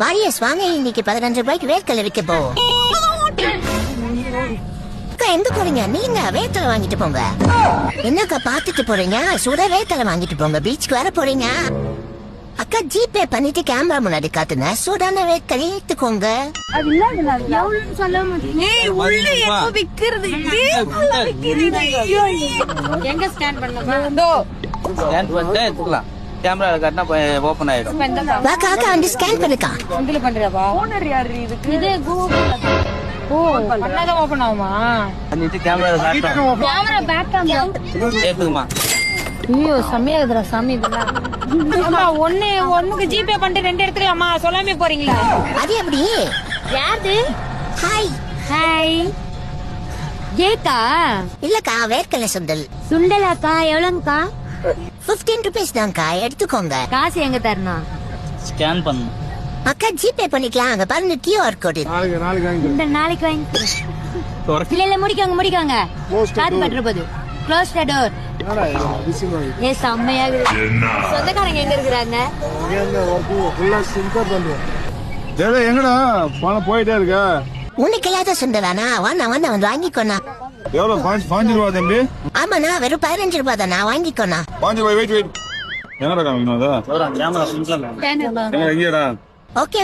Warriors வாங்க இன்னைக்கு பதினஞ்சு ரூபாய்க்கு வேர்க்கடலை விற்க போ. அக்கா எங்க போறீங்க? நீங்க வேர்க்கடலை வாங்கிட்டு போங்க. என்னக்கா பாத்துட்டு போறீங்க? சுட வேர்க்கடலை வாங்கிட்டு போங்க. பீச்சுக்கு வர போறீங்க. அக்கா ஜிபே பண்ணிட்டு கேமரா முன்னாடி காட்டுங்க. சூடான விக்கிறது? ஐயோ எங்க ஸ்கேன் பண்ணமா இதோ ஸ்கேன் பண்ணிட்டு எடுத்துக்கலாம் கேமரா காட்டினா ஓப்பன் ஆயிடும் வாக்கா அக்கா வந்து ஸ்கேன் பண்ணுக்கா. இதுல பண்றியாப்பா? ஓனர் யாரு இதுக்கு இது கூகுள் ஓ பண்ணாதான் ஓபன் ஆகுமா? கேமரா பேக் கேமரா ஐயோ செம்மையா இருக்குதுடா சாமி இதெல்லாம். அம்மா ஒண்ணு ஒண்ணுக்கு ஜிபே பண்ணிட்டு ரெண்டு எடுத்துக்கலாமா சொல்லாமே போறீங்களா? அது எப்படி? யாரு ஹாய் ஹாய் ஏக்கா இல்லக்கா வேர்க்கடலை சுண்டல். சுண்டலாக்கா எவ்வளோங்கக்கா? பிப்டீன் ருபீஸ் தான்க்கா எடுத்துக்கோங்க. காசு எங்க தரணும்? ஸ்கேன் பண்ணணும் அக்கா ஜிபே பண்ணிக்கலாம். அங்க பாருங்க கியூஆர் கோடு இந்த நாளைக்கு வாங்கி இல்ல இல்ல முடிக்காங்க முடிக்காங்க. காத்து பட்டுற போது க்ளோஸ் த டோர் ஏ செம்மையா இருக்குது சொந்தக்காரங்க எங்க இருக்கிறாங்க? எங்கடா? பணம் போயிட்டே இருக்க. உனக்கு இல்லாத சுண்டலானா வாண்ணா வாண்ணா வந்து வாங்கிக்கோண்ணா. எவ்வளவு பாஞ்சு பாஞ்சு ரூபா தம்பி? ஆமாண்ணா வெறும் பதினஞ்சு ரூபாய் தானா வாங்கிக்கோண்ணா. பாஞ்சு ரூபாய் வெயிட் வெயிட் என்னடா காமிக்கணும் அதா? எங்கேடா ஓகே